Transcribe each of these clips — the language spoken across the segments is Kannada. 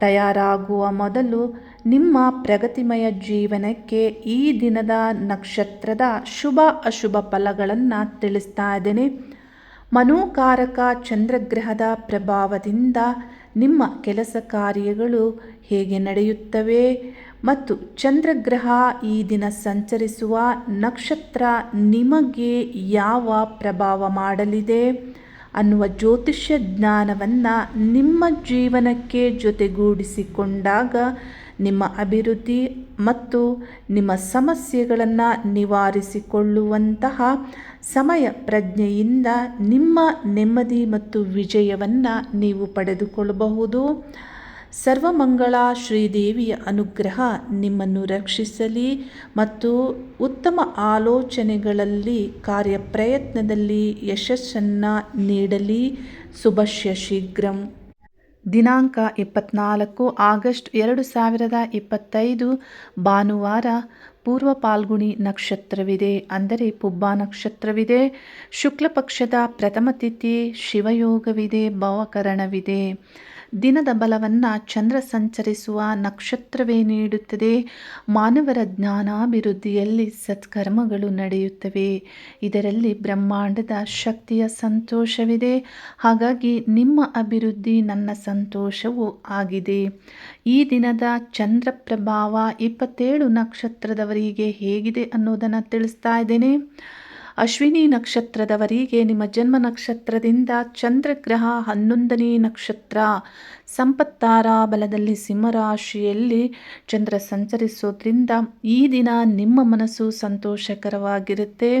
ತಯಾರಾಗುವ ಮೊದಲು ನಿಮ್ಮ ಪ್ರಗತಿಮಯ ಜೀವನಕ್ಕೆ ಈ ದಿನದ ನಕ್ಷತ್ರದ ಶುಭ ಅಶುಭ ಫಲಗಳನ್ನು ತಿಳಿಸ್ತಾ ಇದ್ದೇನೆ. ಮನೋಕಾರಕ ಚಂದ್ರಗ್ರಹದ ಪ್ರಭಾವದಿಂದ ನಿಮ್ಮ ಕೆಲಸ ಕಾರ್ಯಗಳು ಹೇಗೆ ನಡೆಯುತ್ತವೆ ಮತ್ತು ಚಂದ್ರಗ್ರಹ ಈ ದಿನ ಸಂಚರಿಸುವ ನಕ್ಷತ್ರ ನಿಮಗೆ ಯಾವ ಪ್ರಭಾವ ಮಾಡಲಿದೆ? ಅನ್ನುವ ಜ್ಯೋತಿಷ್ಯ ಜ್ಞಾನವನ್ನು ನಿಮ್ಮ ಜೀವನಕ್ಕೆ ಜೊತೆಗೂಡಿಸಿಕೊಂಡಾಗ ನಿಮ್ಮ ಅಭಿವೃದ್ಧಿ ಮತ್ತು ನಿಮ್ಮ ಸಮಸ್ಯೆಗಳನ್ನು ನಿವಾರಿಸಿಕೊಳ್ಳುವಂತಹ ಸಮಯ ಪ್ರಜ್ಞೆಯಿಂದ ನಿಮ್ಮ ನೆಮ್ಮದಿ ಮತ್ತು ವಿಜಯವನ್ನು ನೀವು ಪಡೆದುಕೊಳ್ಳಬಹುದು. ಸರ್ವಮಂಗಳ ಶ್ರೀದೇವಿಯ ಅನುಗ್ರಹ ನಿಮ್ಮನ್ನು ರಕ್ಷಿಸಲಿ ಮತ್ತು ಉತ್ತಮ ಆಲೋಚನೆಗಳಲ್ಲಿ ಕಾರ್ಯಪ್ರಯತ್ನದಲ್ಲಿ ಯಶಸ್ಸನ್ನು ನೀಡಲಿ. ಶುಭಶ್ಯ ಶೀಘ್ರಂ. ದಿನಾಂಕ ಇಪ್ಪತ್ನಾಲ್ಕು ಆಗಸ್ಟ್ ಎರಡು ಸಾವಿರದ ಇಪ್ಪತ್ತೈದು ಭಾನುವಾರ ಪೂರ್ವ ಪಾಲ್ಗುಣಿ ನಕ್ಷತ್ರವಿದೆ. ಅಂದರೆ ಪುಬ್ಬ ನಕ್ಷತ್ರವಿದೆ. ಶುಕ್ಲ ಪಕ್ಷದ ಪ್ರಥಮ ತಿಥಿ ಶಿವಯೋಗವಿದೆ, ಭವಕರಣವಿದೆ. ದಿನದ ಬಲವನ್ನು ಚಂದ್ರ ಸಂಚರಿಸುವ ನಕ್ಷತ್ರವೇ ನೀಡುತ್ತದೆ. ಮಾನವರ ಜ್ಞಾನಾಭಿವೃದ್ಧಿಯಲ್ಲಿ ಸತ್ಕರ್ಮಗಳು ನಡೆಯುತ್ತವೆ. ಇದರಲ್ಲಿ ಬ್ರಹ್ಮಾಂಡದ ಶಕ್ತಿಯ ಸಂತೋಷವಿದೆ. ಹಾಗಾಗಿ ನಿಮ್ಮ ಅಭಿವೃದ್ಧಿ ನನ್ನ ಸಂತೋಷವೂ ಆಗಿದೆ. ಈ ದಿನದ ಚಂದ್ರ ಪ್ರಭಾವ ಇಪ್ಪತ್ತೇಳು ನಕ್ಷತ್ರದವರಿಗೆ ಹೇಗಿದೆ ಅನ್ನೋದನ್ನು ತಿಳಿಸ್ತಾ ಇದ್ದೇನೆ. ಅಶ್ವಿನಿ ನಕ್ಷತ್ರದವರಿಗೆ ನಿಮ್ಮ ಜನ್ಮ ನಕ್ಷತ್ರದಿಂದ ಚಂದ್ರಗ್ರಹ ಹನ್ನೊಂದನೇ ನಕ್ಷತ್ರ. ಸಂಪತ್ತಾರ ಬಲದಲ್ಲಿ ಸಿಂಹರಾಶಿಯಲ್ಲಿ ಚಂದ್ರ ಸಂಚರಿಸೋದ್ರಿಂದ ಈ ದಿನ ನಿಮ್ಮ ಮನಸ್ಸು ಸಂತೋಷಕರವಾಗಿರುತ್ತೆ.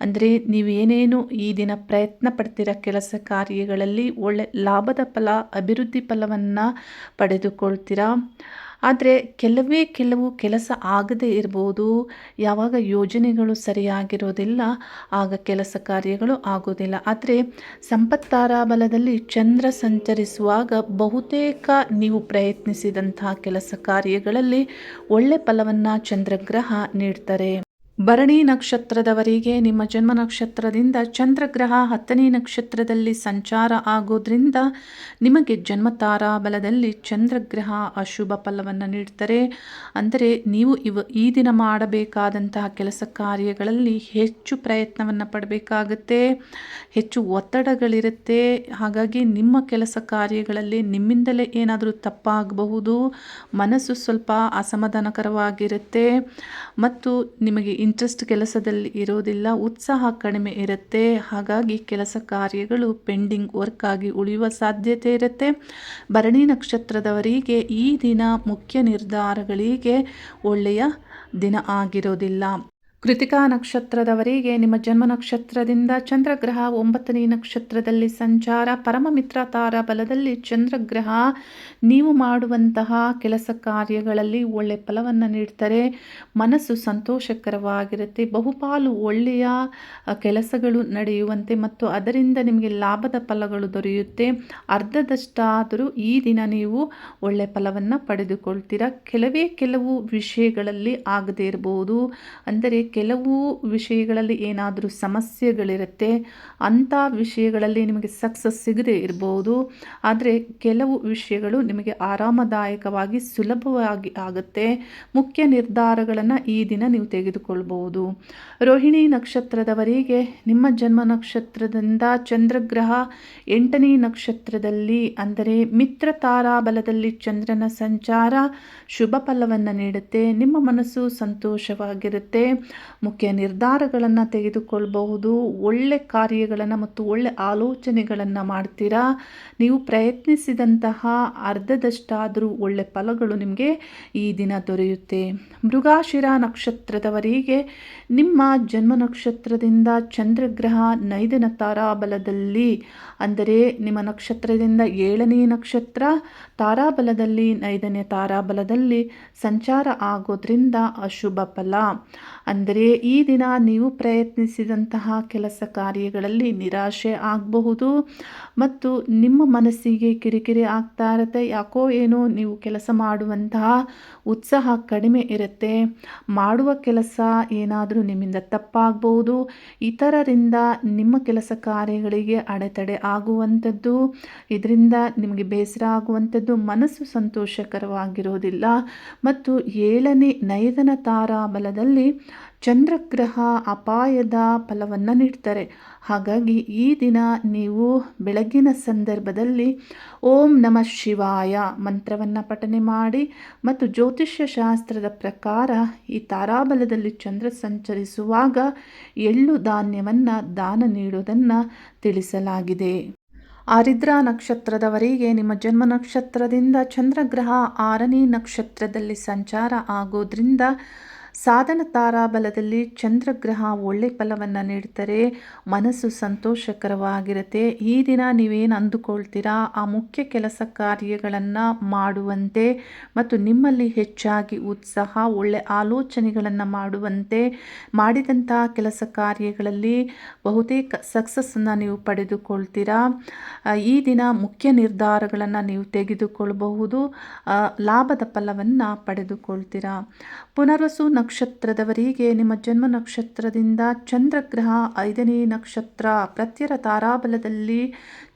ಅಂದರೆ ನೀವೇನೇನು ಈ ದಿನ ಪ್ರಯತ್ನ ಪಡ್ತಿರೋ ಕೆಲಸ ಕಾರ್ಯಗಳಲ್ಲಿ ಒಳ್ಳೆ ಲಾಭದ ಫಲ, ಅಭಿವೃದ್ಧಿ ಫಲವನ್ನು ಪಡೆದುಕೊಳ್ತೀರಾ? ಆದರೆ ಕೆಲವೇ ಕೆಲವು ಕೆಲಸ ಆಗದೇ ಇರ್ಬೋದು. ಯಾವಾಗ ಯೋಜನೆಗಳು ಸರಿಯಾಗಿರೋದಿಲ್ಲ, ಆಗ ಕೆಲಸ ಕಾರ್ಯಗಳು ಆಗೋದಿಲ್ಲ. ಆದರೆ ಸಂಪತ್ತಾರ ಬಲದಲ್ಲಿ ಚಂದ್ರ ಸಂಚರಿಸುವಾಗ ಬಹುತೇಕ ನೀವು ಪ್ರಯತ್ನಿಸಿದಂತಹ ಕೆಲಸ ಕಾರ್ಯಗಳಲ್ಲಿ ಒಳ್ಳೆ ಫಲವನ್ನು ಚಂದ್ರಗ್ರಹ ನೀಡ್ತಾರೆ. ಭರಣಿ ನಕ್ಷತ್ರದವರಿಗೆ ನಿಮ್ಮ ಜನ್ಮ ನಕ್ಷತ್ರದಿಂದ ಚಂದ್ರಗ್ರಹ ಹತ್ತನೇ ನಕ್ಷತ್ರದಲ್ಲಿ ಸಂಚಾರ ಆಗೋದ್ರಿಂದ ನಿಮಗೆ ಜನ್ಮ ಬಲದಲ್ಲಿ ಚಂದ್ರಗ್ರಹ ಅಶುಭ ಫಲವನ್ನು ನೀಡ್ತಾರೆ. ಅಂದರೆ ನೀವು ಇವ ಈ ದಿನ ಮಾಡಬೇಕಾದಂತಹ ಕೆಲಸ ಕಾರ್ಯಗಳಲ್ಲಿ ಹೆಚ್ಚು ಪ್ರಯತ್ನವನ್ನು ಪಡಬೇಕಾಗುತ್ತೆ. ಹೆಚ್ಚು ಒತ್ತಡಗಳಿರುತ್ತೆ. ಹಾಗಾಗಿ ನಿಮ್ಮ ಕೆಲಸ ಕಾರ್ಯಗಳಲ್ಲಿ ನಿಮ್ಮಿಂದಲೇ ಏನಾದರೂ ತಪ್ಪಾಗಬಹುದು. ಮನಸ್ಸು ಸ್ವಲ್ಪ ಅಸಮಾಧಾನಕರವಾಗಿರುತ್ತೆ. ಮತ್ತು ನಿಮಗೆ ಇಂಟ್ರೆಸ್ಟ್ ಕೆಲಸದಲ್ಲಿ ಇರೋದಿಲ್ಲ, ಉತ್ಸಾಹ ಕಡಿಮೆ ಇರುತ್ತೆ. ಹಾಗಾಗಿ ಕೆಲಸ ಕಾರ್ಯಗಳು ಪೆಂಡಿಂಗ್ ವರ್ಕ್ ಆಗಿ ಉಳಿಯುವ ಸಾಧ್ಯತೆ ಇರುತ್ತೆ. ಭರಣಿ ನಕ್ಷತ್ರದವರಿಗೆ ಈ ದಿನ ಮುಖ್ಯ ನಿರ್ಧಾರಗಳಿಗೆ ಒಳ್ಳೆಯ ದಿನ ಆಗಿರೋದಿಲ್ಲ. ಕೃತಿಕಾ ನಕ್ಷತ್ರದವರಿಗೆ ನಿಮ್ಮ ಜನ್ಮ ನಕ್ಷತ್ರದಿಂದ ಚಂದ್ರಗ್ರಹ ಒಂಬತ್ತನೇ ನಕ್ಷತ್ರದಲ್ಲಿ ಸಂಚಾರ, ಪರಮಮಿತ್ರ ತಾರ ಬಲದಲ್ಲಿ ಚಂದ್ರಗ್ರಹ. ನೀವು ಮಾಡುವಂತಹ ಕೆಲಸ ಕಾರ್ಯಗಳಲ್ಲಿ ಒಳ್ಳೆಯ ಫಲವನ್ನು ನೀಡ್ತಾರೆ. ಮನಸ್ಸು ಸಂತೋಷಕರವಾಗಿರುತ್ತೆ. ಬಹುಪಾಲು ಒಳ್ಳೆಯ ಕೆಲಸಗಳು ನಡೆಯುವಂತೆ ಮತ್ತು ಅದರಿಂದ ನಿಮಗೆ ಲಾಭದ ಫಲಗಳು ದೊರೆಯುತ್ತೆ. ಅರ್ಧದಷ್ಟಾದರೂ ಈ ದಿನ ನೀವು ಒಳ್ಳೆಯ ಫಲವನ್ನು ಪಡೆದುಕೊಳ್ತೀರಾ. ಕೆಲವೇ ಕೆಲವು ವಿಷಯಗಳಲ್ಲಿ ಆಗದೇ ಇರಬಹುದು ಅಂದರೆ ಕೆಲವು ವಿಷಯಗಳಲ್ಲಿ ಏನಾದರೂ ಸಮಸ್ಯೆಗಳಿರುತ್ತೆ, ಅಂಥ ವಿಷಯಗಳಲ್ಲಿ ನಿಮಗೆ ಸಕ್ಸಸ್ ಸಿಗದೇ ಇರಬಹುದು ಆದರೆ ಕೆಲವು ವಿಷಯಗಳು ನಿಮಗೆ ಆರಾಮದಾಯಕವಾಗಿ ಸುಲಭವಾಗಿ ಆಗುತ್ತೆ. ಮುಖ್ಯ ನಿರ್ಧಾರಗಳನ್ನು ಈ ದಿನ ನೀವು ತೆಗೆದುಕೊಳ್ಬಹುದು ರೋಹಿಣಿ ನಕ್ಷತ್ರದವರಿಗೆ ನಿಮ್ಮ ಜನ್ಮ ನಕ್ಷತ್ರದಿಂದ ಚಂದ್ರಗ್ರಹ ಎಂಟನೇ ನಕ್ಷತ್ರದಲ್ಲಿ, ಅಂದರೆ ಮಿತ್ರ ತಾರಾಬಲದಲ್ಲಿ ಚಂದ್ರನ ಸಂಚಾರ ಶುಭ ಫಲವನ್ನು ನೀಡುತ್ತೆ. ನಿಮ್ಮ ಮನಸ್ಸು ಸಂತೋಷವಾಗಿರುತ್ತೆ. ಮುಖ್ಯ ನಿರ್ಧಾರಗಳನ್ನು ತೆಗೆದುಕೊಳ್ಬಹುದು, ಒಳ್ಳೆ ಕಾರ್ಯಗಳನ್ನು ಮತ್ತು ಒಳ್ಳೆ ಆಲೋಚನೆಗಳನ್ನು ಮಾಡ್ತೀರಾ? ನೀವು ಪ್ರಯತ್ನಿಸಿದಂತಹ ಅರ್ಧದಷ್ಟಾದರೂ ಒಳ್ಳೆ ಫಲಗಳು ನಿಮಗೆ ಈ ದಿನ ದೊರೆಯುತ್ತೆ. ಮೃಗಾಶಿರ ನಕ್ಷತ್ರದವರಿಗೆ ನಿಮ್ಮ ಜನ್ಮ ನಕ್ಷತ್ರದಿಂದ ಚಂದ್ರಗ್ರಹ ನೈದನ ತಾರಾಬಲದಲ್ಲಿ, ಅಂದರೆ ನಿಮ್ಮ ನಕ್ಷತ್ರದಿಂದ ಏಳನೇ ನಕ್ಷತ್ರ ತಾರಾಬಲದಲ್ಲಿ, ನೈದನೇ ತಾರಾಬಲದಲ್ಲಿ ಸಂಚಾರ ಆಗೋದ್ರಿಂದ ಅಶುಭ ಫಲ. ಅಂದರೆ ಈ ದಿನ ನೀವು ಪ್ರಯತ್ನಿಸಿದಂತಹ ಕೆಲಸ ಕಾರ್ಯಗಳಲ್ಲಿ ನಿರಾಶೆ ಆಗಬಹುದು ಮತ್ತು ನಿಮ್ಮ ಮನಸ್ಸಿಗೆ ಕಿರಿಕಿರಿ ಆಗ್ತಾ ಇರುತ್ತೆ ಯಾಕೋ ಏನೋ ನೀವು ಕೆಲಸ ಮಾಡುವಂತಹ ಉತ್ಸಾಹ ಕಡಿಮೆ ಇರುತ್ತೆ. ಮಾಡುವ ಕೆಲಸ ಏನಾದರೂ ನಿಮ್ಮಿಂದ ತಪ್ಪಾಗಬಹುದು. ಇತರರಿಂದ ನಿಮ್ಮ ಕೆಲಸ ಕಾರ್ಯಗಳಿಗೆ ಅಡೆತಡೆ ಆಗುವಂಥದ್ದು, ಇದರಿಂದ ನಿಮಗೆ ಬೇಸರ ಆಗುವಂಥದ್ದು, ಮನಸ್ಸು ಸಂತೋಷಕರವಾಗಿರೋದಿಲ್ಲ. ಮತ್ತು ಏಳನೇ ನೈದನ ತಾರಾಬಲದಲ್ಲಿ ಚಂದ್ರಗ್ರಹ ಅಪಾಯದ ಫಲವನ್ನು ನೀಡ್ತಾರೆ. ಹಾಗಾಗಿ ಈ ದಿನ ನೀವು ಬೆಳಗಿನ ಸಂದರ್ಭದಲ್ಲಿ ಓಂ ನಮಃ ಶಿವಾಯ ಮಂತ್ರವನ್ನು ಪಠನೆ ಮಾಡಿ ಮತ್ತು ಜ್ಯೋತಿಷ್ಯ ಶಾಸ್ತ್ರದ ಪ್ರಕಾರ ಈ ತಾರಾಬಲದಲ್ಲಿ ಚಂದ್ರ ಸಂಚರಿಸುವಾಗ ಎಳ್ಳು ಧಾನ್ಯವನ್ನು ದಾನ ನೀಡುವುದನ್ನು ತಿಳಿಸಲಾಗಿದೆ. ಆರಿದ್ರಾ ನಕ್ಷತ್ರದವರಿಗೆ ನಿಮ್ಮ ಜನ್ಮ ನಕ್ಷತ್ರದಿಂದ ಚಂದ್ರಗ್ರಹ ಆರನೇ ನಕ್ಷತ್ರದಲ್ಲಿ ಸಂಚಾರ ಆಗೋದ್ರಿಂದ ಸಾಧನ ತಾರಾಬಲದಲ್ಲಿ ಚಂದ್ರಗ್ರಹ ಒಳ್ಳೆ ಫಲವನ್ನು ನೀಡ್ತಾರೆ, ಮನಸ್ಸು ಸಂತೋಷಕರವಾಗಿರುತ್ತೆ. ಈ ದಿನ ನೀವೇನು ಅಂದುಕೊಳ್ತೀರಾ? ಆ ಮುಖ್ಯ ಕೆಲಸ ಕಾರ್ಯಗಳನ್ನು ಮಾಡುವಂತೆ ಮತ್ತು ನಿಮ್ಮಲ್ಲಿ ಹೆಚ್ಚಾಗಿ ಉತ್ಸಾಹ, ಒಳ್ಳೆ ಆಲೋಚನೆಗಳನ್ನು ಮಾಡುವಂತೆ ಮಾಡಿದಂಥ ಕೆಲಸ ಕಾರ್ಯಗಳಲ್ಲಿ ಬಹುತೇಕ ಸಕ್ಸಸ್ಸನ್ನು ನೀವು ಪಡೆದುಕೊಳ್ತೀರಾ? ಈ ದಿನ ಮುಖ್ಯ ನಿರ್ಧಾರಗಳನ್ನು ನೀವು ತೆಗೆದುಕೊಳ್ಳಬಹುದು ಲಾಭದ ಫಲವನ್ನು ಪಡೆದುಕೊಳ್ತೀರಾ? ಪುನರ್ವಸು ನಕ್ಷತ್ರದವರಿಗೆ ನಿಮ್ಮ ಜನ್ಮ ನಕ್ಷತ್ರದಿಂದ ಚಂದ್ರಗ್ರಹ ಐದನೇ ನಕ್ಷತ್ರ ಪ್ರತ್ಯರ ತಾರಾಬಲದಲ್ಲಿ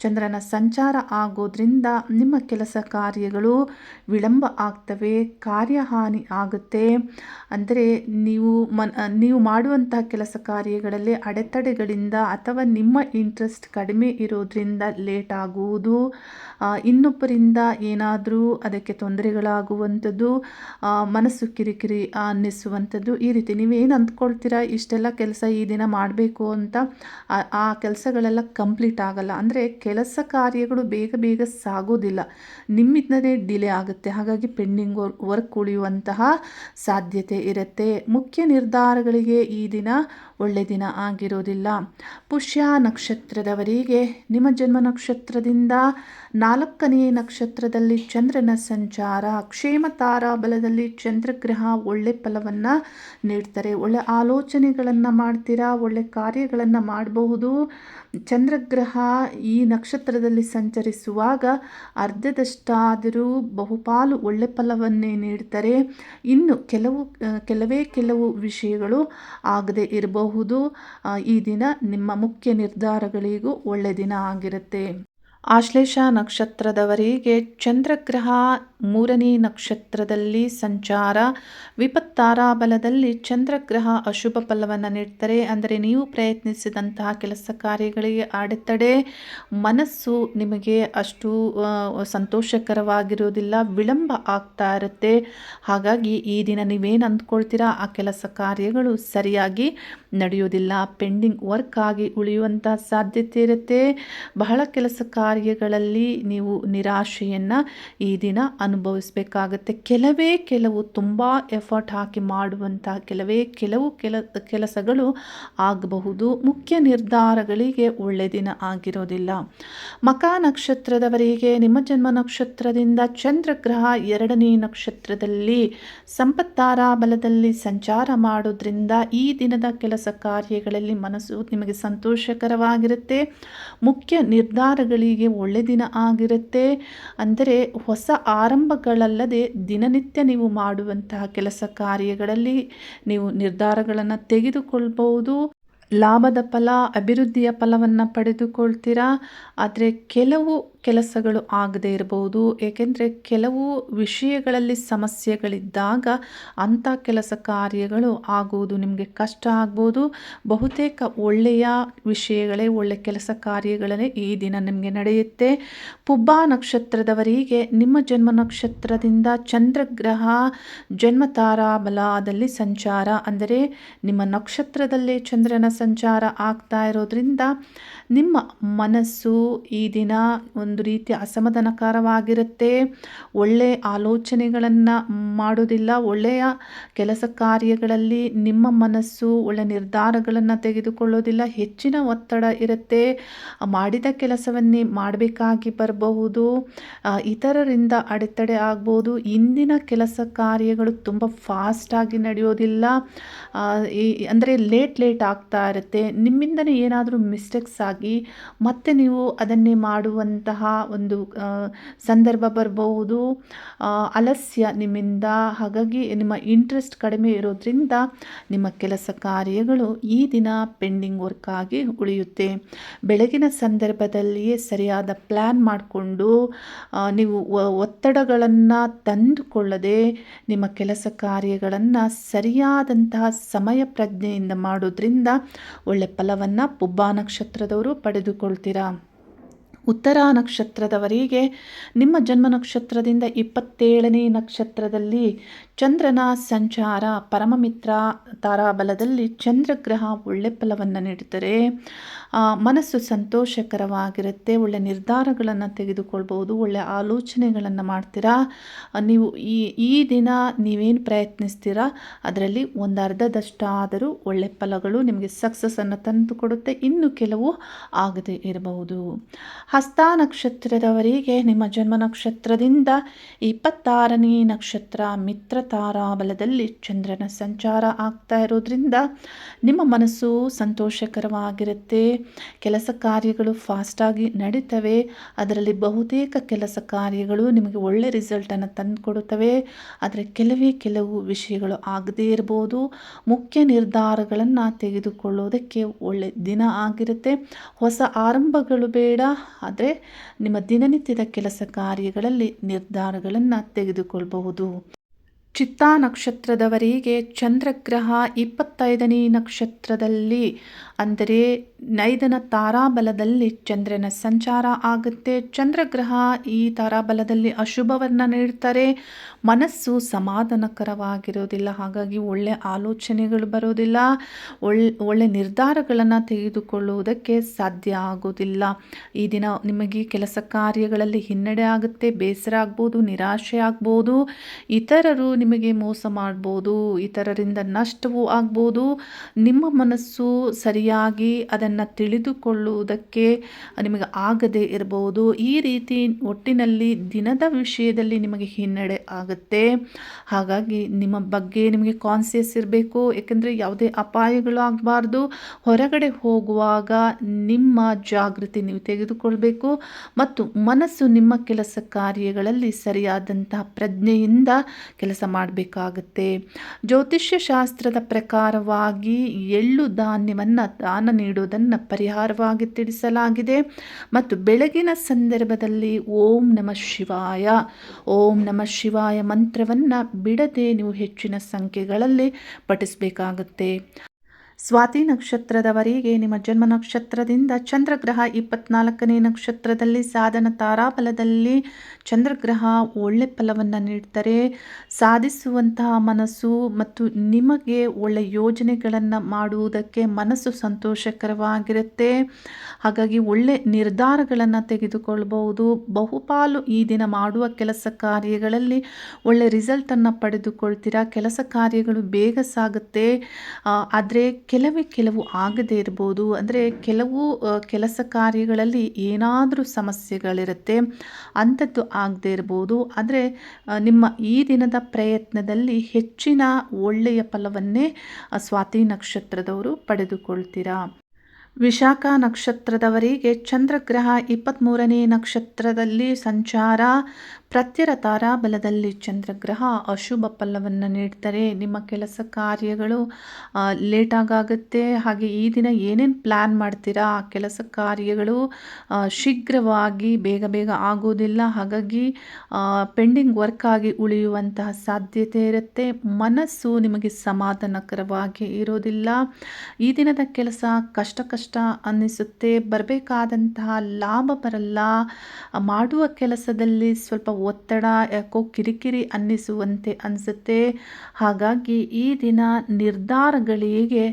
ಚಂದ್ರನ ಸಂಚಾರ ಆಗೋದ್ರಿಂದ ನಿಮ್ಮ ಕೆಲಸ ಕಾರ್ಯಗಳು ವಿಳಂಬ ಆಗ್ತವೆ, ಕಾರ್ಯಹಾನಿ ಆಗುತ್ತೆ. ಅಂದರೆ ನೀವು ಮನ್ ನೀವು ಮಾಡುವಂತಹ ಕೆಲಸ ಕಾರ್ಯಗಳಲ್ಲಿ ಅಡೆತಡೆಗಳಿಂದ ಅಥವಾ ನಿಮ್ಮ ಇಂಟ್ರೆಸ್ಟ್ ಕಡಿಮೆ ಇರೋದ್ರಿಂದ ಲೇಟ್ ಆಗುವುದು ಇನ್ನೊಬ್ಬರಿಂದ ಏನಾದರೂ ಅದಕ್ಕೆ ತೊಂದರೆಗಳಾಗುವಂಥದ್ದು ಮನಸ್ಸು ಕಿರಿಕಿರಿ ಅನ್ನಿಸುವಂಥದ್ದು ಈ ರೀತಿ. ನೀವೇನು ಅಂದ್ಕೊಳ್ತೀರಾ ಇಷ್ಟೆಲ್ಲ ಕೆಲಸ ಈ ದಿನ ಮಾಡಬೇಕು ಅಂತ? ಆ ಕೆಲಸಗಳೆಲ್ಲ ಕಂಪ್ಲೀಟ್ ಆಗಲ್ಲ. ಅಂದರೆ ಕೆಲಸ ಕಾರ್ಯಗಳು ಬೇಗ ಬೇಗ ಸಾಗೋದಿಲ್ಲ ನಿಮ್ಮಿಂದಲೇ ಡಿಲೇ ಆಗುತ್ತೆ. ಹಾಗಾಗಿ ಪೆಂಡಿಂಗ್ ವರ್ಕ್ ಉಳಿಯುವಂತಹ ಸಾಧ್ಯತೆ ಇರುತ್ತೆ. ಮುಖ್ಯ ನಿರ್ಧಾರಗಳಿಗೆ ಈ ದಿನ ಒಳ್ಳೆ ದಿನ ಆಗಿರೋದಿಲ್ಲ. ಪುಷ್ಯ ನಕ್ಷತ್ರದವರಿಗೆ ನಿಮ್ಮ ಜನ್ಮ ನಕ್ಷತ್ರದಿಂದ ನಾಲ್ಕನೇ ನಕ್ಷತ್ರದಲ್ಲಿ ಚಂದ್ರನ ಸಂಚಾರ, ಕ್ಷೇಮ ತಾರಾಬಲದಲ್ಲಿ ಚಂದ್ರಗ್ರಹ ಒಳ್ಳೆ ಫಲವನ್ನು ನೀಡ್ತಾರೆ. ಒಳ್ಳೆ ಆಲೋಚನೆಗಳನ್ನು ಮಾಡ್ತೀರಾ, ಒಳ್ಳೆ ಕಾರ್ಯಗಳನ್ನು ಮಾಡಬಹುದು. ಚಂದ್ರಗ್ರಹ ಈ ನಕ್ಷತ್ರದಲ್ಲಿ ಸಂಚರಿಸುವಾಗ ಅರ್ಧದಷ್ಟಾದರೂ ಬಹುಪಾಲು ಒಳ್ಳೆ ಫಲವನ್ನೇ ನೀಡ್ತಾರೆ. ಇನ್ನು ಕೆಲವು, ಕೆಲವೇ, ಕೆಲವು ವಿಷಯಗಳು ಆಗದೆ ಇರಬಹುದು. ಈ ದಿನ ನಿಮ್ಮ ಮುಖ್ಯ ನಿರ್ಧಾರಗಳಿಗೂ ಒಳ್ಳೆ ದಿನ ಆಗಿರುತ್ತೆ. ಆಶ್ಲೇಷ ನಕ್ಷತ್ರದವರಿಗೆ ಚಂದ್ರಗ್ರಹ ಮೂರನೇ ನಕ್ಷತ್ರದಲ್ಲಿ ಸಂಚಾರ. ವಿಪತ್ತಾರಾಬಲದಲ್ಲಿ ಚಂದ್ರಗ್ರಹ ಅಶುಭ ಫಲವನ್ನು ನೀಡ್ತಾರೆ. ಅಂದರೆ ನೀವು ಪ್ರಯತ್ನಿಸಿದಂತಹ ಕೆಲಸ ಕಾರ್ಯಗಳಿಗೆ ಅಡೆತಡೆ. ಮನಸ್ಸು ನಿಮಗೆ ಅಷ್ಟು ಸಂತೋಷಕರವಾಗಿರೋದಿಲ್ಲ ವಿಳಂಬ ಆಗ್ತಾ ಇರುತ್ತೆ. ಹಾಗಾಗಿ ಈ ದಿನ ನೀವೇನು ಅಂದ್ಕೊಳ್ತೀರಾ? ಆ ಕೆಲಸ ಕಾರ್ಯಗಳು ಸರಿಯಾಗಿ ನಡೆಯೋದಿಲ್ಲ ಪೆಂಡಿಂಗ್ ವರ್ಕ್ ಆಗಿ ಉಳಿಯುವಂಥ ಸಾಧ್ಯತೆ ಇರುತ್ತೆ. ಬಹಳ ಕೆಲಸ ಕಾರ್ಯಗಳಲ್ಲಿ ನೀವು ನಿರಾಶೆಯನ್ನು ಈ ದಿನ ಅನುಭವಿಸಬೇಕಾಗತ್ತೆ. ಕೆಲವೇ ಕೆಲವು ತುಂಬ ಎಫರ್ಟ್ ಹಾಕಿ ಮಾಡುವಂಥ ಕೆಲವೇ ಕೆಲವು ಕೆಲ, ಕೆಲಸಗಳು ಆಗಬಹುದು. ಮುಖ್ಯ ನಿರ್ಧಾರಗಳಿಗೆ ಒಳ್ಳೆ ದಿನ ಆಗಿರೋದಿಲ್ಲ. ಮಕ ನಕ್ಷತ್ರದವರಿಗೆ, ನಿಮ್ಮ ಜನ್ಮ ನಕ್ಷತ್ರದಿಂದ ಚಂದ್ರಗ್ರಹ ಎರಡನೇ ನಕ್ಷತ್ರದಲ್ಲಿ ಸಂಪತ್ತಾರ ಬಲದಲ್ಲಿ ಸಂಚಾರ ಮಾಡೋದ್ರಿಂದ ಈ ದಿನದ ಕೆಲಸ ಕಾರ್ಯಗಳಲ್ಲಿ ಮನಸ್ಸು ನಿಮಗೆ ಸಂತೋಷಕರವಾಗಿರುತ್ತೆ. ಮುಖ್ಯ ನಿರ್ಧಾರಗಳಿಗೆ ಒಳ್ಳೆ ದಿನ ಆಗಿರುತ್ತೆ. ಅಂದರೆ ಹೊಸ ಆರಂಭಗಳಲ್ಲದೆ ದಿನನಿತ್ಯ ನೀವು ಮಾಡುವಂತಹ ಕೆಲಸ ಕಾರ್ಯಗಳಲ್ಲಿ ನೀವು ನಿರ್ಧಾರಗಳನ್ನು ತೆಗೆದುಕೊಳ್ಬಹುದು. ಲಾಭದ ಫಲ, ಅಭಿವೃದ್ಧಿಯ ಫಲವನ್ನು ಪಡೆದುಕೊಳ್ತೀರಾ? ಆದರೆ ಕೆಲವು ಕೆಲಸಗಳು ಆಗದೇ ಇರಬಹುದು ಏಕೆಂದರೆ ಕೆಲವು ವಿಷಯಗಳಲ್ಲಿ ಸಮಸ್ಯೆಗಳಿದ್ದಾಗ ಅಂಥ ಕೆಲಸ ಕಾರ್ಯಗಳು ಆಗುವುದು ನಿಮಗೆ ಕಷ್ಟ ಆಗ್ಬೋದು. ಬಹುತೇಕ ಒಳ್ಳೆಯ ವಿಷಯಗಳೇ ಒಳ್ಳೆಯ ಕೆಲಸ ಕಾರ್ಯಗಳೇ ಈ ದಿನ ನಿಮಗೆ ನಡೆಯುತ್ತೆ. ಪುಬ್ಬ ನಕ್ಷತ್ರದವರಿಗೆ ನಿಮ್ಮ ಜನ್ಮ ನಕ್ಷತ್ರದಿಂದ ಚಂದ್ರಗ್ರಹ ಜನ್ಮ ತಾರಾಬಲದಲ್ಲಿ ಸಂಚಾರ. ಅಂದರೆ ನಿಮ್ಮ ನಕ್ಷತ್ರದಲ್ಲೇ ಚಂದ್ರನ ಸಂಚಾರ ಆಗ್ತಾ ಇರೋದ್ರಿಂದ ನಿಮ್ಮ ಮನಸ್ಸು ಈ ದಿನ ಒಂದು ರೀತಿ ಅಸಮಾಧಾನಕರವಾಗಿರುತ್ತೆ. ಒಳ್ಳೆಯ ಆಲೋಚನೆಗಳನ್ನು ಮಾಡೋದಿಲ್ಲ ಒಳ್ಳೆಯ ಕೆಲಸ ಕಾರ್ಯಗಳಲ್ಲಿ ನಿಮ್ಮ ಮನಸ್ಸು ಒಳ್ಳೆಯ ನಿರ್ಧಾರಗಳನ್ನು ತೆಗೆದುಕೊಳ್ಳೋದಿಲ್ಲ. ಹೆಚ್ಚಿನ ಒತ್ತಡ ಇರುತ್ತೆ. ಮಾಡಿದ ಕೆಲಸವನ್ನೇ ಮಾಡಬೇಕಾಗಿ ಬರಬಹುದು. ಇತರರಿಂದ ಅಡೆತಡೆ ಆಗ್ಬೋದು. ಇಂದಿನ ಕೆಲಸ ಕಾರ್ಯಗಳು ತುಂಬ ಫಾಸ್ಟಾಗಿ ನಡೆಯೋದಿಲ್ಲ. ಅಂದರೆ ಲೇಟ್ ಲೇಟ್ ಆಗ್ತಾ ಇರುತ್ತೆ. ನಿಮ್ಮಿಂದನೇ ಏನಾದರೂ ಮಿಸ್ಟೇಕ್ಸ್ ಆಗಿ ಮತ್ತೆ ನೀವು ಅದನ್ನೇ ಮಾಡುವಂತಹ ಒಂದು ಸಂದರ್ಭ ಬರಬಹುದು. ಅಲಸ್ಯ ನಿಮ್ಮಿಂದ, ಹಾಗಾಗಿ ನಿಮ್ಮ ಇಂಟ್ರೆಸ್ಟ್ ಕಡಿಮೆ ಇರೋದ್ರಿಂದ ನಿಮ್ಮ ಕೆಲಸ ಕಾರ್ಯಗಳು ಈ ದಿನ ಪೆಂಡಿಂಗ್ ವರ್ಕ್ ಆಗಿ ಉಳಿಯುತ್ತೆ. ಬೆಳಗಿನ ಸಂದರ್ಭದಲ್ಲಿಯೇ ಸರಿಯಾದ ಪ್ಲ್ಯಾನ್ ಮಾಡಿಕೊಂಡು ನೀವು ಒತ್ತಡಗಳನ್ನು ತಂದುಕೊಳ್ಳದೆ ನಿಮ್ಮ ಕೆಲಸ ಕಾರ್ಯಗಳನ್ನು ಸರಿಯಾದಂತಹ ಸಮಯ ಪ್ರಜ್ಞೆಯಿಂದ ಮಾಡೋದ್ರಿಂದ ಒಳ್ಳೆ ಫಲವನ್ನು ಪುಬ್ಬ ನಕ್ಷತ್ರದವರು ಪಡೆದುಕೊಳ್ತೀರಾ? ಉತ್ತರ ನಕ್ಷತ್ರದವರಿಗೆ ನಿಮ್ಮ ಜನ್ಮ ನಕ್ಷತ್ರದಿಂದ ಇಪ್ಪತ್ತೇಳನೇ ನಕ್ಷತ್ರದಲ್ಲಿ ಚಂದ್ರನ ಸಂಚಾರ, ಪರಮಮಿತ್ರ ತಾರಾಬಲದಲ್ಲಿ ಚಂದ್ರಗ್ರಹ ಒಳ್ಳೆ ಫಲವನ್ನು ನೀಡಿದರೆ ಮನಸ್ಸು ಸಂತೋಷಕರವಾಗಿರುತ್ತೆ. ಒಳ್ಳೆ ನಿರ್ಧಾರಗಳನ್ನು ತೆಗೆದುಕೊಳ್ಬೋದು ಒಳ್ಳೆ ಆಲೋಚನೆಗಳನ್ನು ಮಾಡ್ತೀರಾ? ನೀವು ಈ ಈ ದಿನ ನೀವೇನು ಪ್ರಯತ್ನಿಸ್ತೀರಾ? ಅದರಲ್ಲಿ ಒಂದು ಅರ್ಧದಷ್ಟಾದರೂ ಒಳ್ಳೆ ಫಲಗಳು ನಿಮಗೆ ಸಕ್ಸಸ್ಸನ್ನು ತಂದುಕೊಡುತ್ತೆ ಇನ್ನು ಕೆಲವು ಆಗದೆ ಇರಬಹುದು. ಹಸ್ತ ನಕ್ಷತ್ರದವರಿಗೆ ನಿಮ್ಮ ಜನ್ಮ ನಕ್ಷತ್ರದಿಂದ ಇಪ್ಪತ್ತಾರನೇ ನಕ್ಷತ್ರ ಮಿತ್ರ ತಾರಾಬಲದಲ್ಲಿ ಚಂದ್ರನ ಸಂಚಾರ ಆಗ್ತಾ ಇರೋದ್ರಿಂದ ನಿಮ್ಮ ಮನಸ್ಸು ಸಂತೋಷಕರವಾಗಿರುತ್ತೆ. ಕೆಲಸ ಕಾರ್ಯಗಳು ಫಾಸ್ಟಾಗಿ ನಡೀತವೆ. ಅದರಲ್ಲಿ ಬಹುತೇಕ ಕೆಲಸ ಕಾರ್ಯಗಳು ನಿಮಗೆ ಒಳ್ಳೆ ರಿಸಲ್ಟನ್ನು ತಂದುಕೊಡುತ್ತವೆ. ಆದರೆ ಕೆಲವೇ ಕೆಲವು ವಿಷಯಗಳು ಆಗದೇ ಇರ್ಬೋದು. ಮುಖ್ಯ ನಿರ್ಧಾರಗಳನ್ನು ತೆಗೆದುಕೊಳ್ಳೋದಕ್ಕೆ ಒಳ್ಳೆ ದಿನ ಆಗಿರುತ್ತೆ. ಹೊಸ ಆರಂಭಗಳು ಬೇಡ. ಆದರೆ ನಿಮ್ಮ ದಿನನಿತ್ಯದ ಕೆಲಸ ಕಾರ್ಯಗಳಲ್ಲಿ ನಿರ್ಧಾರಗಳನ್ನು ತೆಗೆದುಕೊಳ್ಬಹುದು. ಚಿತ್ತಾ ನಕ್ಷತ್ರದವರಿಗೆ ಚಂದ್ರಗ್ರಹ ಇಪ್ಪತ್ತೈದನೇ ನಕ್ಷತ್ರದಲ್ಲಿ ಅಂದರೆ ನೈದನ ತಾರಾಬಲದಲ್ಲಿ ಚಂದ್ರನ ಸಂಚಾರ ಆಗುತ್ತೆ. ಚಂದ್ರಗ್ರಹ ಈ ತಾರಾಬಲದಲ್ಲಿ ಅಶುಭವನ್ನು ನೀಡ್ತಾರೆ. ಮನಸ್ಸು ಸಮಾಧಾನಕರವಾಗಿರೋದಿಲ್ಲ. ಹಾಗಾಗಿ ಒಳ್ಳೆ ಆಲೋಚನೆಗಳು ಬರೋದಿಲ್ಲ. ಒಳ್ಳೆ ಒಳ್ಳೆ ನಿರ್ಧಾರಗಳನ್ನು ತೆಗೆದುಕೊಳ್ಳುವುದಕ್ಕೆ ಸಾಧ್ಯ ಆಗೋದಿಲ್ಲ ಈ ದಿನ ನಿಮಗೆ ಕೆಲಸ ಕಾರ್ಯಗಳಲ್ಲಿ ಹಿನ್ನಡೆ ಆಗುತ್ತೆ. ಬೇಸರ ಆಗ್ಬೋದು, ನಿರಾಶೆ ಆಗ್ಬೋದು. ಇತರರು ನಿಮಗೆ ಮೋಸ ಮಾಡ್ಬೋದು. ಇತರರಿಂದ ನಷ್ಟವೂ ಆಗ್ಬೋದು. ನಿಮ್ಮ ಮನಸ್ಸು ಸರಿಯಾಗಿ ಅದನ್ನು ತಿಳಿದುಕೊಳ್ಳುವುದಕ್ಕೆ ನಿಮಗೆ ಆಗದೇ ಇರಬಹುದು. ಈ ರೀತಿ ಒಟ್ಟಿನಲ್ಲಿ ದಿನದ ವಿಷಯದಲ್ಲಿ ನಿಮಗೆ ಹಿನ್ನಡೆ ಆಗುತ್ತೆ. ಹಾಗಾಗಿ ನಿಮ್ಮ ಬಗ್ಗೆ ನಿಮಗೆ ಕಾನ್ಸಿಯಸ್ ಇರಬೇಕು. ಏಕೆಂದರೆ ಯಾವುದೇ ಅಪಾಯಗಳು ಆಗಬಾರ್ದು. ಹೊರಗಡೆ ಹೋಗುವಾಗ ನಿಮ್ಮ ಜಾಗೃತಿ ನೀವು ತೆಗೆದುಕೊಳ್ಬೇಕು. ಮತ್ತು ಮನಸ್ಸು ನಿಮ್ಮ ಕೆಲಸ ಕಾರ್ಯಗಳಲ್ಲಿ ಸರಿಯಾದಂತಹ ಪ್ರಜ್ಞೆಯಿಂದ ಕೆಲಸ ಮಾಡಬೇಕಾಗುತ್ತೆ. ಜ್ಯೋತಿಷ್ಯ ಶಾಸ್ತ್ರದ ಪ್ರಕಾರವಾಗಿ ಎಳ್ಳು ಧಾನ್ಯವನ್ನು ದಾನ ನೀಡುವುದನ್ನು ಪರಿಹಾರವಾಗಿ ತಿಳಿಸಲಾಗಿದೆ. ಮತ್ತು ಬೆಳಗಿನ ಸಂದರ್ಭದಲ್ಲಿ ಓಂ ನಮ ಶಿವಾಯ. ಓಂ ನಮ ಶಿವಾಯ ಮಂತ್ರವನ್ನು ಬಿಡದೆ ನೀವು ಹೆಚ್ಚಿನ ಸಂಖ್ಯೆಗಳಲ್ಲಿ ಪಠಿಸಬೇಕಾಗುತ್ತೆ. ಸ್ವಾತಿ ನಕ್ಷತ್ರದವರಿಗೆ ನಿಮ್ಮ ಜನ್ಮ ನಕ್ಷತ್ರದಿಂದ ಚಂದ್ರಗ್ರಹ ಇಪ್ಪತ್ನಾಲ್ಕನೇ ನಕ್ಷತ್ರದಲ್ಲಿ ಸಾಧನ ತಾರಾಬಲದಲ್ಲಿ ಚಂದ್ರಗ್ರಹ ಒಳ್ಳೆ ಫಲವನ್ನು ನೀಡ್ತಾರೆ. ಸಾಧಿಸುವಂತಹ ಮನಸ್ಸು ಮತ್ತು ನಿಮಗೆ ಒಳ್ಳೆ ಯೋಜನೆಗಳನ್ನು ಮಾಡುವುದಕ್ಕೆ ಮನಸ್ಸು ಸಂತೋಷಕರವಾಗಿರುತ್ತೆ. ಹಾಗಾಗಿ ಒಳ್ಳೆ ನಿರ್ಧಾರಗಳನ್ನು ತೆಗೆದುಕೊಳ್ಳಬಹುದು ಬಹುಪಾಲು ಈ ದಿನ ಮಾಡುವ ಕೆಲಸ ಕಾರ್ಯಗಳಲ್ಲಿ ಒಳ್ಳೆ ರಿಸಲ್ಟನ್ನು ಪಡೆದುಕೊಳ್ತೀರಾ? ಕೆಲಸ ಕಾರ್ಯಗಳು ಬೇಗ ಸಾಗುತ್ತೆ. ಆದರೆ ಕೆಲವೇ ಕೆಲವು ಆಗದೇ ಇರ್ಬೋದು. ಅಂದರೆ ಕೆಲವು ಕೆಲಸ ಕಾರ್ಯಗಳಲ್ಲಿ ಏನಾದರೂ ಸಮಸ್ಯೆಗಳಿರುತ್ತೆ, ಅಂಥದ್ದು ಆಗದೇ ಇರ್ಬೋದು. ಆದರೆ ನಿಮ್ಮ ಈ ದಿನದ ಪ್ರಯತ್ನದಲ್ಲಿ ಹೆಚ್ಚಿನ ಒಳ್ಳೆಯ ಫಲವನ್ನೇ ಸ್ವಾತಿ ನಕ್ಷತ್ರದವರು ಪಡೆದುಕೊಳ್ತೀರಾ? ವಿಶಾಖ ನಕ್ಷತ್ರದವರಿಗೆ ಚಂದ್ರಗ್ರಹ ಇಪ್ಪತ್ತ್ಮೂರನೇ ನಕ್ಷತ್ರದಲ್ಲಿ ಸಂಚಾರ ಪ್ರತ್ಯರ ತಾರಾಬಲದಲ್ಲಿ ಚಂದ್ರಗ್ರಹ ಅಶುಭ ಫಲವನ್ನು ನೀಡ್ತಾರೆ. ನಿಮ್ಮ ಕೆಲಸ ಕಾರ್ಯಗಳು ಲೇಟಾಗುತ್ತೆ ಹಾಗೆ ಈ ದಿನ ಏನೇನು ಪ್ಲ್ಯಾನ್ ಮಾಡ್ತೀರಾ? ಆ ಕೆಲಸ ಕಾರ್ಯಗಳು ಶೀಘ್ರವಾಗಿ ಬೇಗ ಬೇಗ ಆಗೋದಿಲ್ಲ. ಹಾಗಾಗಿ ಪೆಂಡಿಂಗ್ ವರ್ಕ್ ಆಗಿ ಉಳಿಯುವಂತಹ ಸಾಧ್ಯತೆ ಇರುತ್ತೆ. ಮನಸ್ಸು ನಿಮಗೆ ಸಮಾಧಾನಕರವಾಗಿ ಇರೋದಿಲ್ಲ. ಈ ದಿನದ ಕೆಲಸ ಕಷ್ಟ ಕಷ್ಟ ಅನ್ನಿಸುತ್ತೆ. ಬರಬೇಕಾದಂತಹ ಲಾಭ ಬರಲ್ಲ. ಮಾಡುವ ಕೆಲಸದಲ್ಲಿ ಸ್ವಲ್ಪ ಒತ್ತಡ, ಯಾಕೋ ಕಿರಿಕಿರಿ ಅನ್ನಿಸುವಂತೆ ಅನಿಸುತ್ತೆ. ಹಾಗಾಗಿ ಈ ದಿನ ನಿರ್ಧಾರಗಳಿಗೆ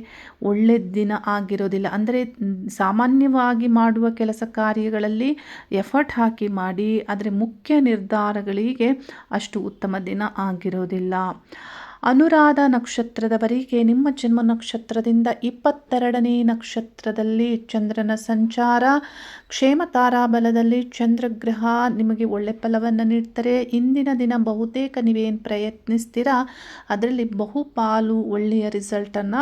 ಒಳ್ಳೆ ದಿನ ಆಗಿರೋದಿಲ್ಲ. ಅಂದರೆ ಸಾಮಾನ್ಯವಾಗಿ ಮಾಡುವ ಕೆಲಸ ಕಾರ್ಯಗಳಲ್ಲಿ ಎಫರ್ಟ್ ಹಾಕಿ ಮಾಡಿ, ಆದರೆ ಮುಖ್ಯ ನಿರ್ಧಾರಗಳಿಗೆ ಅಷ್ಟು ಉತ್ತಮ ದಿನ ಆಗಿರೋದಿಲ್ಲ. ಅನುರಾಧ ನಕ್ಷತ್ರದವರಿಗೆ ನಿಮ್ಮ ಜನ್ಮ ನಕ್ಷತ್ರದಿಂದ ಇಪ್ಪತ್ತೆರಡನೇ ನಕ್ಷತ್ರದಲ್ಲಿ ಚಂದ್ರನ ಸಂಚಾರ. ಕ್ಷೇಮ ತಾರಾಬಲದಲ್ಲಿ ಚಂದ್ರಗ್ರಹ ನಿಮಗೆ ಒಳ್ಳೆ ಫಲವನ್ನು ನೀಡ್ತಾರೆ. ಇಂದಿನ ದಿನ ಬಹುತೇಕ ನೀವೇನು ಪ್ರಯತ್ನಿಸ್ತೀರಾ, ಅದರಲ್ಲಿ ಬಹುಪಾಲು ಒಳ್ಳೆಯ ರಿಸಲ್ಟನ್ನು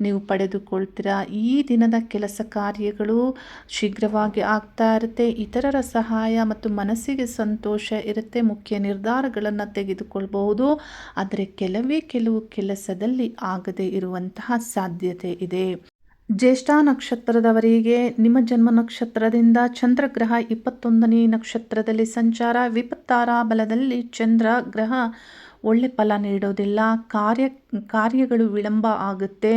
ನೀವು ಪಡೆದುಕೊಳ್ತೀರಾ. ಈ ದಿನದ ಕೆಲಸ ಕಾರ್ಯಗಳು ಶೀಘ್ರವಾಗಿ ಆಗ್ತಾ ಇರುತ್ತೆ. ಇತರರ ಸಹಾಯ ಮತ್ತು ಮನಸ್ಸಿಗೆ ಸಂತೋಷ ಇರುತ್ತೆ. ಮುಖ್ಯ ನಿರ್ಧಾರಗಳನ್ನು ತೆಗೆದುಕೊಳ್ಬಹುದು. ಆದರೆ ಕೆಲವೇ ಕೆಲವು ಕೆಲಸದಲ್ಲಿ ಆಗದೇ ಇರುವಂತಹ ಸಾಧ್ಯತೆ ಇದೆ. ಜ್ಯೇಷ್ಠ ನಕ್ಷತ್ರದವರಿಗೆ ನಿಮ್ಮ ಜನ್ಮ ನಕ್ಷತ್ರದಿಂದ ಚಂದ್ರಗ್ರಹ ಇಪ್ಪತ್ತೊಂದನೇ ನಕ್ಷತ್ರದಲ್ಲಿ ಸಂಚಾರ, ವಿಪತ್ತಾರ ಬಲದಲ್ಲಿ ಚಂದ್ರ ಗ್ರಹ ಒಳ್ಳೆ ಫಲ ನೀಡೋದಿಲ್ಲ, ಕಾರ್ಯ, ಕಾರ್ಯಗಳು ವಿಳಂಬ ಆಗುತ್ತೆ.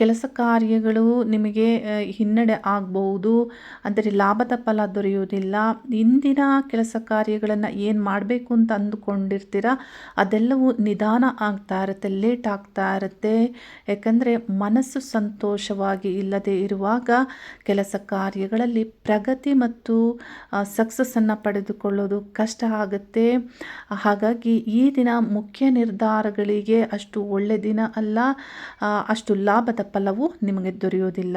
ಕೆಲಸ ಕಾರ್ಯಗಳು ನಿಮಗೆ ಹಿನ್ನಡೆ ಆಗ್ಬೋದು ಅಂದರೆ ಲಾಭದ ಫಲ ದೊರೆಯುವುದಿಲ್ಲ. ಇಂದಿನ ಕೆಲಸ ಕಾರ್ಯಗಳನ್ನು ಏನು ಮಾಡಬೇಕು ಅಂತ ಅಂದುಕೊಂಡಿರ್ತೀರ, ಅದೆಲ್ಲವೂ ನಿಧಾನ ಆಗ್ತಾ ಇರುತ್ತೆ, ಲೇಟ್ ಆಗ್ತಾ ಇರುತ್ತೆ. ಯಾಕಂದರೆ ಮನಸ್ಸು ಸಂತೋಷವಾಗಿ ಇಲ್ಲದೆ ಇರುವಾಗ ಕೆಲಸ ಕಾರ್ಯಗಳಲ್ಲಿ ಪ್ರಗತಿ ಮತ್ತು ಸಕ್ಸಸ್ಸನ್ನು ಪಡೆದುಕೊಳ್ಳೋದು ಕಷ್ಟ ಆಗುತ್ತೆ. ಹಾಗಾಗಿ ಈ ದಿನ ಮುಖ್ಯ ನಿರ್ಧಾರಗಳಿಗೆ ಅಷ್ಟು ಒಳ್ಳೆ ದಿನ ಅಲ್ಲ ಅಷ್ಟು ಲಾಭದ ಫಲವು ನಿಮಗೆ ದೊರೆಯುವುದಿಲ್ಲ.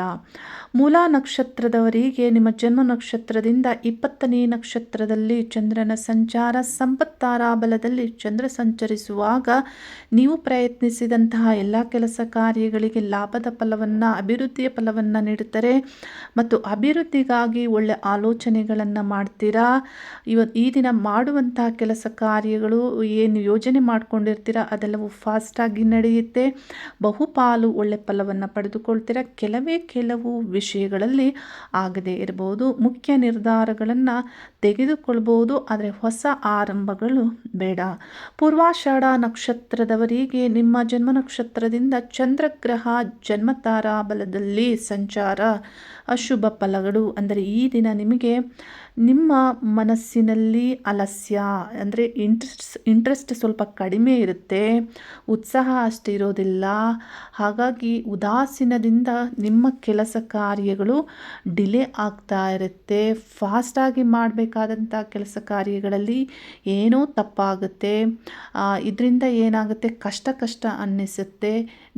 ಮೂಲ ನಕ್ಷತ್ರದವರಿಗೆ ನಿಮ್ಮ ಜನ್ಮ ನಕ್ಷತ್ರದಿಂದ ಇಪ್ಪತ್ತನೇ ನಕ್ಷತ್ರದಲ್ಲಿ ಚಂದ್ರನ ಸಂಚಾರ ಸಂಪತ್ತಾರಾಬಲದಲ್ಲಿ ಚಂದ್ರ ಸಂಚರಿಸುವಾಗ ನೀವು ಪ್ರಯತ್ನಿಸಿದಂತಹ ಎಲ್ಲ ಕೆಲಸ ಕಾರ್ಯಗಳಿಗೆ ಲಾಭದ ಫಲವನ್ನು, ಅಭಿವೃದ್ಧಿಯ ಫಲವನ್ನು ನೀಡುತ್ತಾರೆ ಮತ್ತು ಅಭಿವೃದ್ಧಿಗಾಗಿ ಒಳ್ಳೆ ಆಲೋಚನೆಗಳನ್ನು ಮಾಡ್ತೀರಾ? ಇವ, ಈ ದಿನ ಮಾಡುವಂತಹ ಕೆಲಸ ಕಾರ್ಯಗಳು ಏನು ಯೋಜನೆ ಮಾಡಿಕೊಂಡಿರ್ತೀರಾ ಅದೆಲ್ಲವೂ ಫಾಸ್ಟಾಗಿ ನಡೆಯುತ್ತೆ. ಬಹುಪಾಲು ಒಳ್ಳೆ ಫಲವನ್ನು ಪಡೆದುಕೊಳ್ತೀರಾ ಕೆಲವೇ ಕೆಲವು ವಿಷಯಗಳಲ್ಲಿ ಆಗದೇ ಇರಬಹುದು. ಮುಖ್ಯ ನಿರ್ಧಾರಗಳನ್ನು ತೆಗೆದುಕೊಳ್ಬೋದು ಆದರೆ ಹೊಸ ಆರಂಭಗಳು ಬೇಡ. ಪೂರ್ವಾಷಾಢ ನಕ್ಷತ್ರದವರಿಗೆ ನಿಮ್ಮ ಜನ್ಮ ನಕ್ಷತ್ರದಿಂದ ಚಂದ್ರಗ್ರಹ ಜನ್ಮತಾರಾ ಬಲದಲ್ಲಿ ಸಂಚಾರ ಅಶುಭ ಫಲಗಳು. ಅಂದರೆ ಈ ದಿನ ನಿಮಗೆ ನಿಮ್ಮ ಮನಸ್ಸಿನಲ್ಲಿ ಅಲಸ್ಯ, ಅಂದರೆ ಇಂಟ್ರೆಸ್ಟ್ ಇಂಟ್ರೆಸ್ಟ್ ಸ್ವಲ್ಪ ಕಡಿಮೆ ಇರುತ್ತೆ. ಉತ್ಸಾಹ ಅಷ್ಟು ಇರೋದಿಲ್ಲ. ಹಾಗಾಗಿ ಉದಾಸೀನದಿಂದ ನಿಮ್ಮ ಕೆಲಸ ಕಾರ್ಯಗಳು ಡಿಲೇ ಆಗ್ತಾ ಇರುತ್ತೆ. ಫಾಸ್ಟಾಗಿ ಮಾಡಬೇಕಾದಂಥ ಕೆಲಸ ಕಾರ್ಯಗಳಲ್ಲಿ ಏನೋ ತಪ್ಪಾಗುತ್ತೆ. ಇದರಿಂದ ಏನಾಗುತ್ತೆ? ಕಷ್ಟ ಕಷ್ಟ ಅನ್ನಿಸುತ್ತೆ.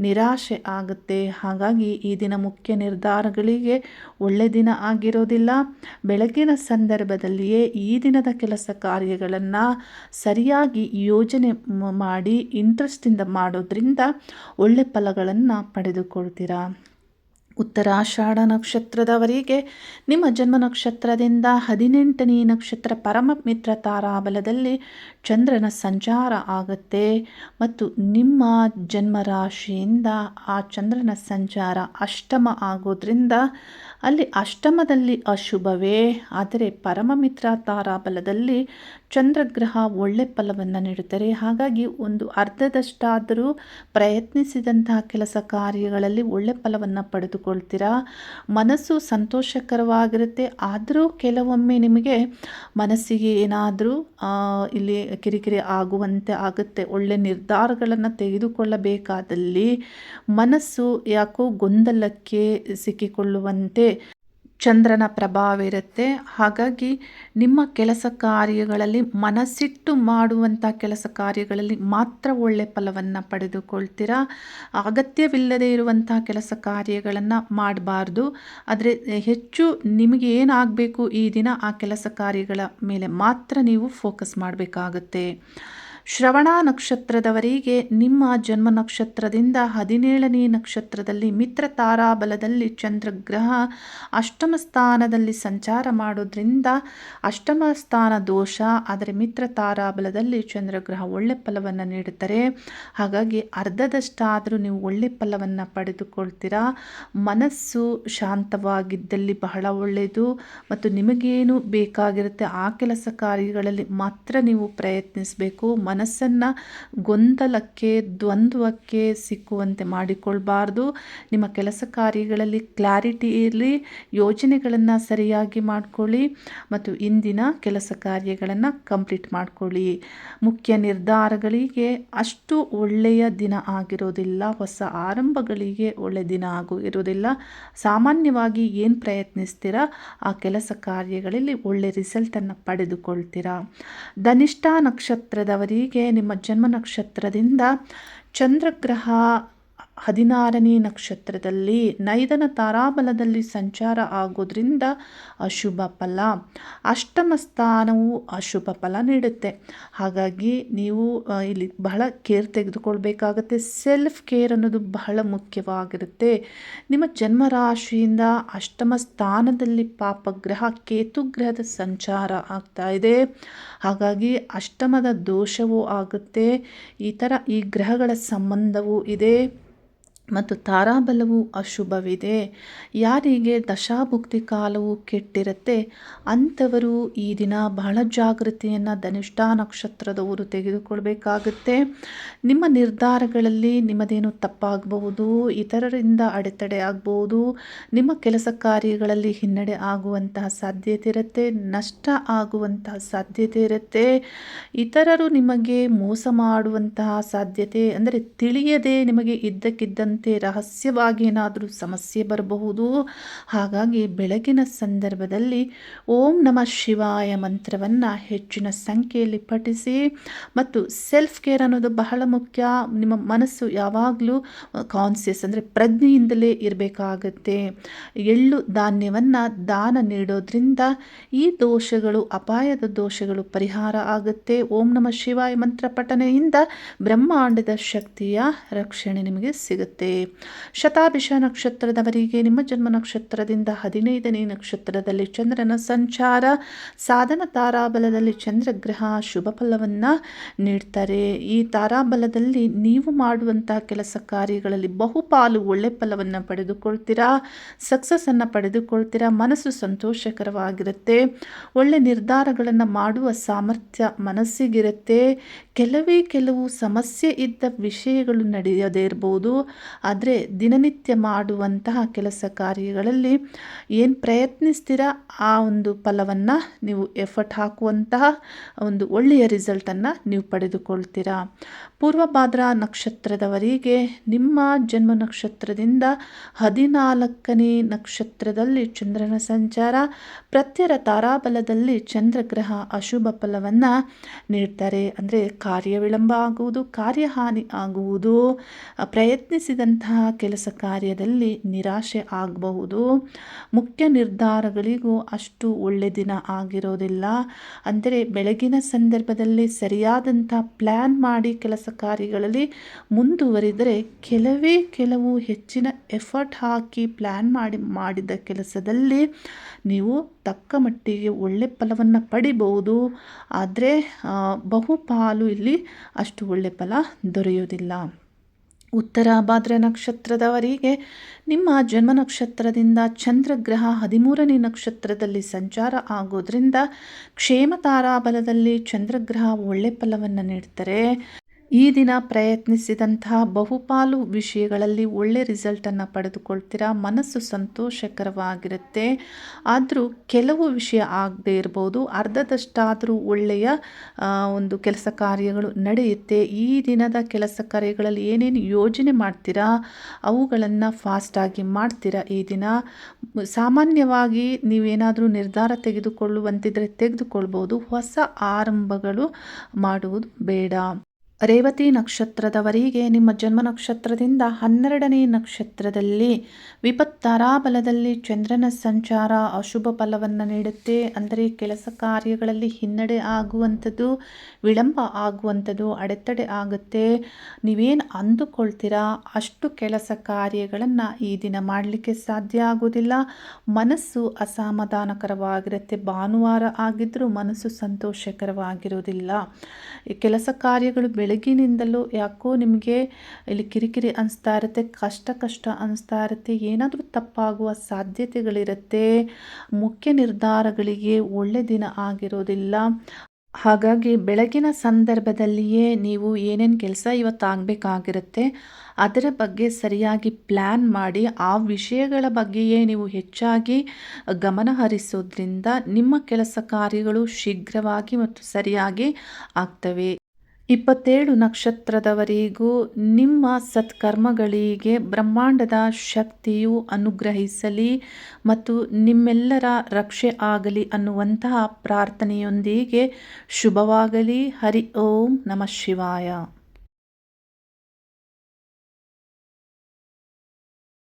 ನಿರಾಶೆ ಆಗುತ್ತೆ. ಹಾಗಾಗಿ ಈ ದಿನ ಮುಖ್ಯ ನಿರ್ಧಾರಗಳಿಗೆ ಒಳ್ಳೆ ದಿನ ಆಗಿರೋದಿಲ್ಲ. ಬೆಳಗಿನ ಸಂದರ್ಭದಲ್ಲಿಯೇ ಈ ದಿನದ ಕೆಲಸ ಕಾರ್ಯಗಳನ್ನು ಸರಿಯಾಗಿ ಯೋಜನೆ ಮಾಡಿ ಇಂಟ್ರೆಸ್ಟಿಂದ ಮಾಡೋದ್ರಿಂದ ಒಳ್ಳೆ ಫಲಗಳನ್ನು ಪಡೆದುಕೊಳ್ತೀರಾ? ಉತ್ತರಾಷಾಢ ನಕ್ಷತ್ರದವರಿಗೆ ನಿಮ್ಮ ಜನ್ಮ ನಕ್ಷತ್ರದಿಂದ ಹದಿನೆಂಟನೇ ನಕ್ಷತ್ರ ಪರಮ ಮಿತ್ರ ತಾರಾಬಲದಲ್ಲಿ ಚಂದ್ರನ ಸಂಚಾರ ಆಗುತ್ತೆ ಮತ್ತು ನಿಮ್ಮ ಜನ್ಮ ರಾಶಿಯಿಂದ ಆ ಚಂದ್ರನ ಸಂಚಾರ ಅಷ್ಟಮ ಆಗೋದ್ರಿಂದ ಅಲ್ಲಿ ಅಷ್ಟಮದಲ್ಲಿ ಅಶುಭವೇ. ಆದರೆ ಪರಮಮಿತ್ರ ತಾರಾಬಲದಲ್ಲಿ ಚಂದ್ರಗ್ರಹ ಒಳ್ಳೆ ಫಲವನ್ನು ನೀಡುತ್ತಾರೆ ಹಾಗಾಗಿ ಒಂದು ಅರ್ಧದಷ್ಟಾದರೂ ಪ್ರಯತ್ನಿಸಿದಂತಹ ಕೆಲಸ ಕಾರ್ಯಗಳಲ್ಲಿ ಒಳ್ಳೆ ಫಲವನ್ನು ಪಡೆದುಕೊಳ್ತೀರಾ? ಮನಸ್ಸು ಸಂತೋಷಕರವಾಗಿರುತ್ತೆ. ಆದರೂ ಕೆಲವೊಮ್ಮೆ ನಿಮಗೆ ಮನಸ್ಸಿಗೆ ಏನಾದರೂ ಇಲ್ಲಿ ಕಿರಿಕಿರಿ ಆಗುವಂತೆ ಆಗುತ್ತೆ. ಒಳ್ಳೆ ನಿರ್ಧಾರಗಳನ್ನು ತೆಗೆದುಕೊಳ್ಳಬೇಕಾದಲ್ಲಿ ಮನಸ್ಸು ಯಾಕೋ ಗೊಂದಲಕ್ಕೆ ಸಿಕ್ಕಿಕೊಳ್ಳುವಂತೆ ಚಂದ್ರನ ಪ್ರಭಾವ ಇರುತ್ತೆ. ಹಾಗಾಗಿ ನಿಮ್ಮ ಕೆಲಸ ಕಾರ್ಯಗಳಲ್ಲಿ ಮನಸ್ಸಿಟ್ಟು ಮಾಡುವಂಥ ಕೆಲಸ ಕಾರ್ಯಗಳಲ್ಲಿ ಮಾತ್ರ ಒಳ್ಳೆ ಫಲವನ್ನು ಪಡೆದುಕೊಳ್ತೀರಾ? ಅಗತ್ಯವಿಲ್ಲದೆ ಇರುವಂಥ ಕೆಲಸ ಕಾರ್ಯಗಳನ್ನು ಮಾಡಬಾರ್ದು. ಆದರೆ ಹೆಚ್ಚು ನಿಮಗೆ ಏನಾಗಬೇಕು ಈ ದಿನ ಆ ಕೆಲಸ ಕಾರ್ಯಗಳ ಮೇಲೆ ಮಾತ್ರ ನೀವು ಫೋಕಸ್ ಮಾಡಬೇಕಾಗುತ್ತೆ. ಶ್ರವಣ ನಕ್ಷತ್ರದವರಿಗೆ ನಿಮ್ಮ ಜನ್ಮ ನಕ್ಷತ್ರದಿಂದ ಹದಿನೇಳನೇ ನಕ್ಷತ್ರದಲ್ಲಿ ಮಿತ್ರ ತಾರಾಬಲದಲ್ಲಿ ಚಂದ್ರಗ್ರಹ ಅಷ್ಟಮ ಸ್ಥಾನದಲ್ಲಿ ಸಂಚಾರ ಮಾಡೋದ್ರಿಂದ ಅಷ್ಟಮ ಸ್ಥಾನ ದೋಷ, ಆದರೆ ಮಿತ್ರ ತಾರಾಬಲದಲ್ಲಿ ಚಂದ್ರಗ್ರಹ ಒಳ್ಳೆ ಫಲವನ್ನು ನೀಡುತ್ತಾರೆ. ಹಾಗಾಗಿ ಅರ್ಧದಷ್ಟಾದರೂ ನೀವು ಒಳ್ಳೆ ಫಲವನ್ನು ಪಡೆದುಕೊಳ್ತೀರಾ. ಮನಸ್ಸು ಶಾಂತವಾಗಿದ್ದಲ್ಲಿ ಬಹಳ ಒಳ್ಳೆಯದು ಮತ್ತು ನಿಮಗೇನು ಬೇಕಾಗಿರುತ್ತೆ ಆ ಕೆಲಸ ಕಾರ್ಯಗಳಲ್ಲಿ ಮಾತ್ರ ನೀವು ಪ್ರಯತ್ನಿಸಬೇಕು. ಮನಸ್ಸನ್ನು ಗೊಂದಲಕ್ಕೆ, ದ್ವಂದ್ವಕ್ಕೆ ಸಿಕ್ಕುವಂತೆ ಮಾಡಿಕೊಳ್ಬಾರ್ದು. ನಿಮ್ಮ ಕೆಲಸ ಕಾರ್ಯಗಳಲ್ಲಿ ಕ್ಲಾರಿಟಿ ಇರಲಿ, ಯೋಜನೆಗಳನ್ನು ಸರಿಯಾಗಿ ಮಾಡಿಕೊಳ್ಳಿ ಮತ್ತು ಇಂದಿನ ಕೆಲಸ ಕಾರ್ಯಗಳನ್ನು ಕಂಪ್ಲೀಟ್ ಮಾಡಿಕೊಳ್ಳಿ. ಮುಖ್ಯ ನಿರ್ಧಾರಗಳಿಗೆ ಅಷ್ಟು ಒಳ್ಳೆಯ ದಿನ ಆಗಿರೋದಿಲ್ಲ, ಹೊಸ ಆರಂಭಗಳಿಗೆ ಒಳ್ಳೆಯ ದಿನ ಆಗು ಇರೋದಿಲ್ಲ. ಸಾಮಾನ್ಯವಾಗಿ ಏನು ಪ್ರಯತ್ನಿಸ್ತೀರಾ? ಆ ಕೆಲಸ ಕಾರ್ಯಗಳಲ್ಲಿ ಒಳ್ಳೆ ರಿಸಲ್ಟನ್ನು ಪಡೆದುಕೊಳ್ತೀರಾ? ಧನಿಷ್ಠ ನಕ್ಷತ್ರದವರಿಗೆ ನಿಮ್ಮ ಜನ್ಮ ನಕ್ಷತ್ರದಿಂದ ಚಂದ್ರಗ್ರಹ ಹದಿನಾರನೇ ನಕ್ಷತ್ರದಲ್ಲಿ ನೈದನ ತಾರಾಬಲದಲ್ಲಿ ಸಂಚಾರ ಆಗೋದ್ರಿಂದ ಅಶುಭ ಫಲ. ಅಷ್ಟಮ ಸ್ಥಾನವು ಅಶುಭ ಫಲ ನೀಡುತ್ತೆ. ಹಾಗಾಗಿ ನೀವು ಇಲ್ಲಿ ಬಹಳ ಕೇರ್ ತೆಗೆದುಕೊಳ್ಬೇಕಾಗತ್ತೆ. ಸೆಲ್ಫ್ ಕೇರ್ ಅನ್ನೋದು ಬಹಳ ಮುಖ್ಯವಾಗಿರುತ್ತೆ. ನಿಮ್ಮ ಜನ್ಮರಾಶಿಯಿಂದ ಅಷ್ಟಮ ಸ್ಥಾನದಲ್ಲಿ ಪಾಪಗ್ರಹ ಕೇತುಗ್ರಹದ ಸಂಚಾರ ಆಗ್ತಾ ಇದೆ. ಹಾಗಾಗಿ ಅಷ್ಟಮದ ದೋಷವೂ ಆಗುತ್ತೆ. ಈ ಥರ ಈ ಗ್ರಹಗಳ ಸಂಬಂಧವೂ ಇದೆ. ಮತ್ತು ತಾರಾಬಲವು ಅಶುಭವಿದೆ. ಯಾರಿಗೆ ದಶಾಭುಕ್ತಿ ಕಾಲವು ಕೆಟ್ಟಿರುತ್ತೆ, ಅಂಥವರು ಈ ದಿನ ಬಹಳ ಜಾಗೃತಿಯನ್ನು ಧನಿಷ್ಠ ನಕ್ಷತ್ರದವರು ತೆಗೆದುಕೊಳ್ಬೇಕಾಗುತ್ತೆ. ನಿಮ್ಮ ನಿರ್ಧಾರಗಳಲ್ಲಿ ನಿಮ್ಮದೇನು ತಪ್ಪಾಗಬಹುದು, ಇತರರಿಂದ ಅಡೆತಡೆ ಆಗಬಹುದು, ನಿಮ್ಮ ಕೆಲಸ ಕಾರ್ಯಗಳಲ್ಲಿ ಹಿನ್ನಡೆ ಆಗುವಂತಹ ಸಾಧ್ಯತೆ ಇರುತ್ತೆ, ನಷ್ಟ ಆಗುವಂತಹ ಸಾಧ್ಯತೆ ಇರುತ್ತೆ. ಇತರರು ನಿಮಗೆ ಮೋಸ ಮಾಡುವಂತಹ ಸಾಧ್ಯತೆ, ಅಂದರೆ ತಿಳಿಯದೆ ನಿಮಗೆ ಇದ್ದಕ್ಕಿದ್ದಂತೆ ರಹಸ್ಯವಾಗಿ ಏನಾದರೂ ಸಮಸ್ಯೆ ಬರಬಹುದು. ಹಾಗಾಗಿ ಬೆಳಗಿನ ಸಂದರ್ಭದಲ್ಲಿ ಓಂ ನಮ ಶಿವಾಯ ಮಂತ್ರವನ್ನು ಹೆಚ್ಚಿನ ಸಂಖ್ಯೆಯಲ್ಲಿ ಪಠಿಸಿ ಮತ್ತು ಸೆಲ್ಫ್ ಕೇರ್ ಅನ್ನೋದು ಬಹಳ ಮುಖ್ಯ. ನಿಮ್ಮ ಮನಸ್ಸು ಯಾವಾಗಲೂ ಕಾನ್ಸಿಯಸ್ ಅಂದರೆ ಪ್ರಜ್ಞೆಯಿಂದಲೇ ಇರಬೇಕಾಗತ್ತೆ. ಎಳ್ಳು ಧಾನ್ಯವನ್ನು ದಾನ ನೀಡೋದ್ರಿಂದ ಈ ದೋಷಗಳು, ಅಪಾಯದ ದೋಷಗಳು ಪರಿಹಾರ ಆಗುತ್ತೆ. ಓಂ ನಮ ಶಿವಾಯ ಮಂತ್ರ ಪಠನೆಯಿಂದ ಬ್ರಹ್ಮಾಂಡದ ಶಕ್ತಿಯ ರಕ್ಷಣೆ ನಿಮಗೆ ಸಿಗುತ್ತೆ. ಶತಾಭಿಷ ನಕ್ಷತ್ರದವರಿಗೆ ನಿಮ್ಮ ಜನ್ಮ ನಕ್ಷತ್ರದಿಂದ ಹದಿನೈದನೇ ನಕ್ಷತ್ರದಲ್ಲಿ ಚಂದ್ರನ ಸಂಚಾರ, ಸಾಧನ ತಾರಾಬಲದಲ್ಲಿ ಚಂದ್ರಗ್ರಹ ಶುಭ ಫಲವನ್ನು ನೀಡ್ತಾರೆ. ಈ ತಾರಾಬಲದಲ್ಲಿ ನೀವು ಮಾಡುವಂತಹ ಕೆಲಸ ಕಾರ್ಯಗಳಲ್ಲಿ ಬಹುಪಾಲು ಒಳ್ಳೆ ಫಲವನ್ನು ಪಡೆದುಕೊಳ್ತೀರಾ ಸಕ್ಸಸ್ಸನ್ನು ಪಡೆದುಕೊಳ್ತೀರಾ, ಮನಸ್ಸು ಸಂತೋಷಕರವಾಗಿರುತ್ತೆ. ಒಳ್ಳೆ ನಿರ್ಧಾರಗಳನ್ನು ಮಾಡುವ ಸಾಮರ್ಥ್ಯ ಮನಸ್ಸಿಗಿರುತ್ತೆ. ಕೆಲವೇ ಕೆಲವು ಸಮಸ್ಯೆ ಇದ್ದ ವಿಷಯಗಳು ನಡೆಯದೇ ಇರ್ಬೋದು. ಆದರೆ ದಿನನಿತ್ಯ ಮಾಡುವಂತಹ ಕೆಲಸ ಕಾರ್ಯಗಳಲ್ಲಿ ಏನು ಪ್ರಯತ್ನಿಸ್ತೀರ ಆ ಒಂದು ಫಲವನ್ನು ನೀವು ಎಫರ್ಟ್ ಹಾಕುವಂತಹ ಒಂದು ಒಳ್ಳೆಯ ರಿಸಲ್ಟನ್ನು ನೀವು ಪಡೆದುಕೊಳ್ತೀರಾ. ಪೂರ್ವಭಾದ್ರ ನಕ್ಷತ್ರದವರಿಗೆ ನಿಮ್ಮ ಜನ್ಮ ನಕ್ಷತ್ರದಿಂದ ಹದಿನಾಲ್ಕನೇ ನಕ್ಷತ್ರದಲ್ಲಿ ಚಂದ್ರನ ಸಂಚಾರ, ಪ್ರತ್ಯರ ತಾರಾಬಲದಲ್ಲಿ ಚಂದ್ರಗ್ರಹ ಅಶುಭ ಫಲವನ್ನು ನೀಡ್ತಾರೆ. ಅಂದರೆ ಕಾರ್ಯ ವಿಳಂಬ ಆಗುವುದು, ಕಾರ್ಯಹಾನಿ ಆಗುವುದು ಪ್ರಯತ್ನಿಸಿದಂತಹ ಕೆಲಸ ಕಾರ್ಯದಲ್ಲಿ ನಿರಾಶೆ ಆಗಬಹುದು. ಮುಖ್ಯ ನಿರ್ಧಾರಗಳಿಗೂ ಅಷ್ಟು ಒಳ್ಳೆ ದಿನ ಆಗಿರೋದಿಲ್ಲ. ಅಂದರೆ ಬೆಳಗಿನ ಸಂದರ್ಭದಲ್ಲಿ ಸರಿಯಾದಂಥ ಪ್ಲ್ಯಾನ್ ಮಾಡಿ ಕೆಲಸ ಕಾರ್ಯಗಳಲ್ಲಿ ಮುಂದುವರಿದರೆ ಕೆಲವೇ ಕೆಲವು ಹೆಚ್ಚಿನ ಎಫರ್ಟ್ ಹಾಕಿ ಪ್ಲ್ಯಾನ್ ಮಾಡಿ, ಮಾಡಿದ ಕೆಲಸದಲ್ಲಿ ನೀವು ತಕ್ಕ ಮಟ್ಟಿಗೆ ಒಳ್ಳೆ ಫಲವನ್ನು ಪಡಿಬಹುದು. ಆದರೆ ಬಹುಪಾಲು ಇಲ್ಲಿ ಅಷ್ಟು ಒಳ್ಳೆ ಫಲ ದೊರೆಯುವುದಿಲ್ಲ. ಉತ್ತರ ಭಾದ್ರ ನಕ್ಷತ್ರದವರಿಗೆ ನಿಮ್ಮ ಜನ್ಮ ನಕ್ಷತ್ರದಿಂದ ಚಂದ್ರಗ್ರಹ ಹದಿಮೂರನೇ ನಕ್ಷತ್ರದಲ್ಲಿ ಸಂಚಾರ ಆಗೋದ್ರಿಂದ ಕ್ಷೇಮ ತಾರಾಬಲದಲ್ಲಿ ಚಂದ್ರಗ್ರಹ ಒಳ್ಳೆ ಫಲವನ್ನು ನೀಡ್ತಾರೆ. ಈ ದಿನ ಪ್ರಯತ್ನಿಸಿದಂತಹ ಬಹುಪಾಲು ವಿಷಯಗಳಲ್ಲಿ ಒಳ್ಳೆ ರಿಸಲ್ಟನ್ನು ಪಡೆದುಕೊಳ್ತೀರಾ? ಮನಸ್ಸು ಸಂತೋಷಕರವಾಗಿರುತ್ತೆ. ಆದರೂ ಕೆಲವು ವಿಷಯ ಆಗದೇ ಇರ್ಬೋದು. ಅರ್ಧದಷ್ಟಾದರೂ ಒಳ್ಳೆಯ ಒಂದು ಕೆಲಸ ಕಾರ್ಯಗಳು ನಡೆಯುತ್ತೆ. ಈ ದಿನದ ಕೆಲಸ ಕಾರ್ಯಗಳಲ್ಲಿ ಏನೇನು ಯೋಜನೆ ಮಾಡ್ತೀರಾ? ಅವುಗಳನ್ನು ಫಾಸ್ಟಾಗಿ ಮಾಡ್ತೀರಾ ಈ ದಿನ? ಸಾಮಾನ್ಯವಾಗಿ ನೀವೇನಾದರೂ ನಿರ್ಧಾರ ತೆಗೆದುಕೊಳ್ಳುವಂತಿದ್ದರೆ ತೆಗೆದುಕೊಳ್ಬೋದು. ಹೊಸ ಆರಂಭಗಳು ಮಾಡುವುದು ಬೇಡ. ರೇವತಿ ನಕ್ಷತ್ರದವರಿಗೆ ನಿಮ್ಮ ಜನ್ಮ ನಕ್ಷತ್ರದಿಂದ ಹನ್ನೆರಡನೇ ನಕ್ಷತ್ರದಲ್ಲಿ ವಿಪತ್ತಾರಾಬಲದಲ್ಲಿ ಚಂದ್ರನ ಸಂಚಾರ ಅಶುಭ ಫಲವನ್ನು ನೀಡುತ್ತೆ. ಅಂದರೆ ಕೆಲಸ ಕಾರ್ಯಗಳಲ್ಲಿ ಹಿನ್ನಡೆ ಆಗುವಂಥದ್ದು, ವಿಳಂಬ ಆಗುವಂಥದ್ದು ಅಡೆತಡೆ ಆಗುತ್ತೆ. ನೀವೇನು ಅಂದುಕೊಳ್ತೀರಾ? ಅಷ್ಟು ಕೆಲಸ ಕಾರ್ಯಗಳನ್ನು ಈ ದಿನ ಮಾಡಲಿಕ್ಕೆ ಸಾಧ್ಯ ಆಗುವುದಿಲ್ಲ. ಮನಸ್ಸು ಅಸಮಾಧಾನಕರವಾಗಿರುತ್ತೆ. ಭಾನುವಾರ ಆಗಿದ್ದರೂ ಮನಸ್ಸು ಸಂತೋಷಕರವಾಗಿರುವುದಿಲ್ಲ. ಕೆಲಸ ಕಾರ್ಯಗಳು ಬೆಳಗಿನಿಂದಲೂ ಯಾಕೋ ನಿಮಗೆ ಇಲ್ಲಿ ಕಿರಿಕಿರಿ ಅನಿಸ್ತಾ ಇರುತ್ತೆ, ಕಷ್ಟ ಕಷ್ಟ ಅನಿಸ್ತಾ ಇರುತ್ತೆ, ಏನಾದರೂ ತಪ್ಪಾಗುವ ಸಾಧ್ಯತೆಗಳಿರುತ್ತೆ, ಮುಖ್ಯ ನಿರ್ಧಾರಗಳಿಗೆ ಒಳ್ಳೆ ದಿನ ಆಗಿರೋದಿಲ್ಲ. ಹಾಗಾಗಿ ಬೆಳಗಿನ ಸಂದರ್ಭದಲ್ಲಿಯೇ ನೀವು ಏನೇನು ಕೆಲಸ ಇವತ್ತು ಆಗಬೇಕಾಗಿರುತ್ತೆ, ಅದರ ಬಗ್ಗೆ ಸರಿಯಾಗಿ ಪ್ಲ್ಯಾನ್ ಮಾಡಿ, ಆ ವಿಷಯಗಳ ಬಗ್ಗೆಯೇ ನೀವು ಹೆಚ್ಚಾಗಿ ಗಮನ ಹರಿಸೋದ್ರಿಂದ ನಿಮ್ಮ ಕೆಲಸ ಕಾರ್ಯಗಳು ಶೀಘ್ರವಾಗಿ ಮತ್ತು ಸರಿಯಾಗಿ ಆಗ್ತವೆ. ಇಪ್ಪತ್ತೇಳು ನಕ್ಷತ್ರದವರಿಗೂ ನಿಮ್ಮ ಸತ್ಕರ್ಮಗಳಿಗೆ ಬ್ರಹ್ಮಾಂಡದ ಶಕ್ತಿಯು ಅನುಗ್ರಹಿಸಲಿ ಮತ್ತು ನಿಮ್ಮೆಲ್ಲರ ರಕ್ಷೆ ಆಗಲಿ ಅನ್ನುವಂತಹ ಪ್ರಾರ್ಥನೆಯೊಂದಿಗೆ ಶುಭವಾಗಲಿ. ಹರಿ ಓಂ ನಮಃ ಶಿವಾಯ.